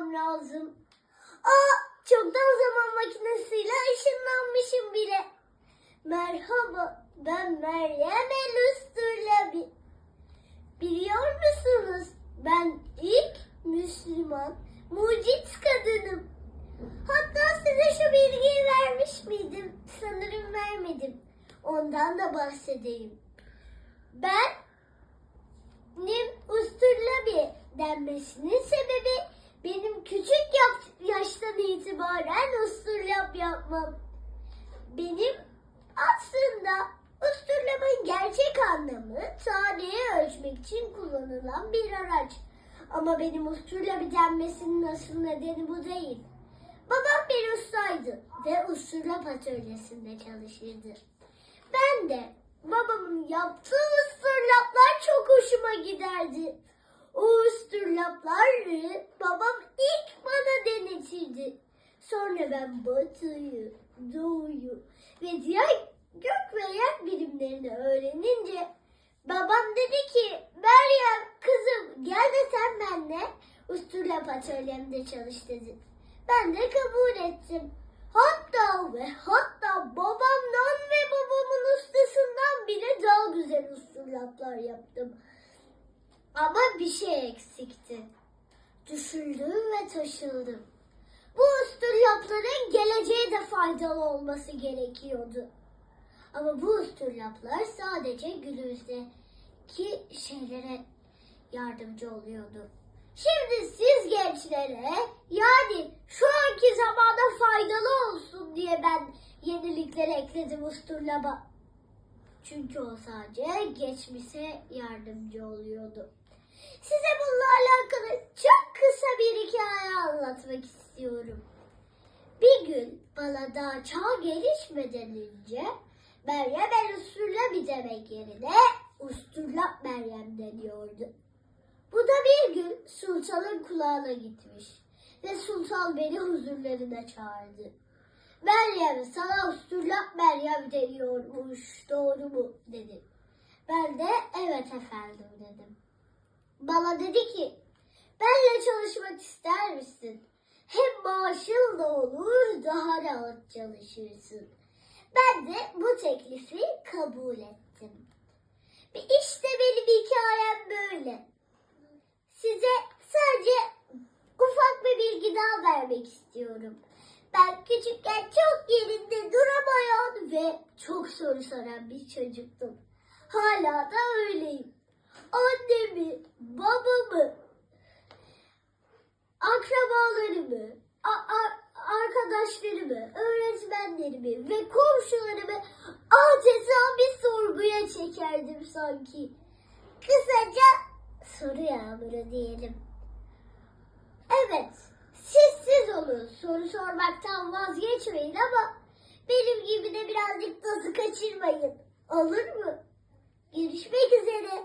çalışmam lazım. Aa, çoktan zaman makinesiyle ışınlanmışım bile. Merhaba, ben Meryem Elusturlabi. Biliyor musunuz? Ben ilk Müslüman, mucit kadınım. Hatta size şu bilgiyi vermiş miydim? Sanırım vermedim. Ondan da bahsedeyim. Ben Nim Usturlabi denmesinin sebebi itibaren usturlap yapmam. Benim aslında usturlabın gerçek anlamı tarihi ölçmek için kullanılan bir araç. Ama benim usturlabi denmesinin asıl nedeni bu değil. Babam bir ustaydı ve usturlap atölyesinde çalışırdı. Ben de babamın yaptığı usturlaplar çok hoşuma giderdi. O usturlapları babam ilk bana. Sonra ben batıyı, doğuyu ve diğer gök ve yer bilimlerini öğrenince babam dedi ki Meryem kızım gel de sen benimle usturlap atölyemde çalış dedi. Ben de kabul ettim. Hatta ve hatta babamdan ve babamın ustasından bile daha güzel usturlaplar yaptım. Ama bir şey eksikti. Düşürdüm ve taşıldım. Bu usturlapların geleceğe de faydalı olması gerekiyordu. Ama bu usturlaplar sadece günümüzdeki şeylere yardımcı oluyordu. Şimdi siz gençlere yani şu anki zamanda faydalı olsun diye ben yenilikler ekledim usturlaba. Çünkü o sadece geçmişe yardımcı oluyordu. Size bununla alakalı çok kısa bir hikaye anlatmak istiyorum. Bir gün bana daha çağ gelişmeden önce Meryem el Usturlabi demek yerine Usturlap Meryem deniyordu. Bu da bir gün sultanın kulağına gitmiş ve sultan beni huzurlarına çağırdı. Meryem sana Usturlap Meryem deniyormuş doğru mu dedi. Ben de evet efendim dedim. Bana dedi ki benle çalışmak ister misin? Hem maaşın da olur daha rahat çalışırsın. Ben de bu teklifi kabul ettim. İşte benim hikayem böyle. Size sadece ufak bir bilgi daha vermek istiyorum. Ben küçükken çok yerinde duramayan ve çok soru soran bir çocuktum. Hala da öyleyim. Annemi, babamı, akrabalarımı, a- a- arkadaşlarımı, öğretmenlerimi ve komşularımı adeta bir sorguya çekerdim sanki. Kısaca soru yağmuru diyelim. Evet, siz siz olun. Soru sormaktan vazgeçmeyin ama benim gibi de birazcık tazı kaçırmayın. Olur mu? Görüşmek üzere.